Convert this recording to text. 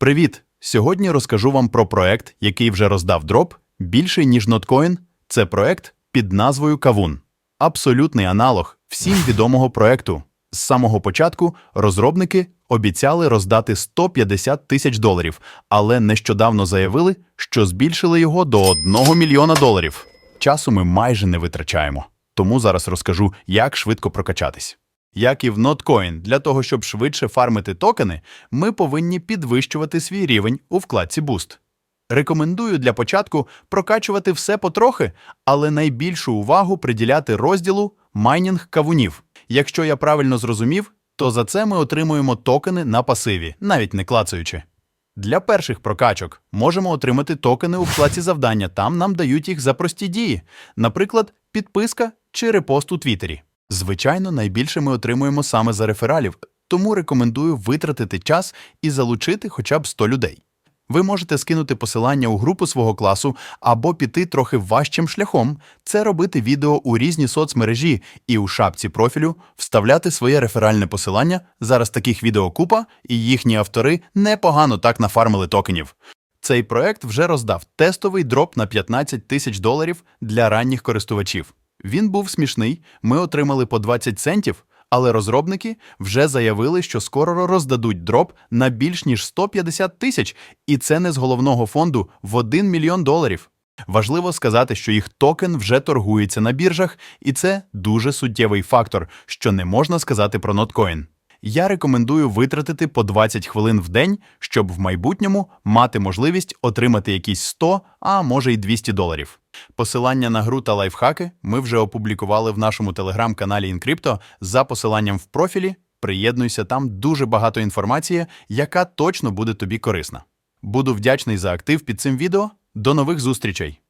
Привіт! Сьогодні розкажу вам про проект, який вже роздав дроп більший, ніж Notcoin. Це проект під назвою Кавун. Абсолютний аналог всім відомого проекту. З самого початку розробники обіцяли роздати 150 тисяч доларів, але нещодавно заявили, що збільшили його до 1 мільйона доларів. Часу ми майже не витрачаємо, тому зараз розкажу, як швидко прокачатись. Як і в Notcoin, для того, щоб швидше фармити токени, ми повинні підвищувати свій рівень у вкладці Boost. Рекомендую для початку прокачувати все потрохи, але найбільшу увагу приділяти розділу майнінг кавунів. Якщо я правильно зрозумів, то за це ми отримуємо токени на пасиві, навіть не клацаючи. Для перших прокачок можемо отримати токени у вкладці завдання. Там нам дають їх за прості дії, наприклад, підписка чи репост у Твіттері. Звичайно, найбільше ми отримуємо саме за рефералів, тому рекомендую витратити час і залучити хоча б 100 людей. Ви можете скинути посилання у групу свого класу або піти трохи важчим шляхом. Це робити відео у різні соцмережі і у шапці профілю вставляти своє реферальне посилання. Зараз таких відео купа, і їхні автори непогано так нафармили токенів. Цей проект вже роздав тестовий дроп на 15 тисяч доларів для ранніх користувачів. Він був смішний, ми отримали по 20 центів, але розробники вже заявили, що скоро роздадуть дроп на більш ніж 150 тисяч, і це не з головного фонду в 1 мільйон доларів. Важливо сказати, що їх токен вже торгується на біржах, і це дуже суттєвий фактор, що не можна сказати про Notcoin. Я рекомендую витратити по 20 хвилин в день, щоб в майбутньому мати можливість отримати якісь 100, а може й 200 доларів. Посилання на гру та лайфхаки ми вже опублікували в нашому телеграм-каналі Інкрипто за посиланням в профілі. Приєднуйся, там дуже багато інформації, яка точно буде тобі корисна. Буду вдячний за актив під цим відео. До нових зустрічей!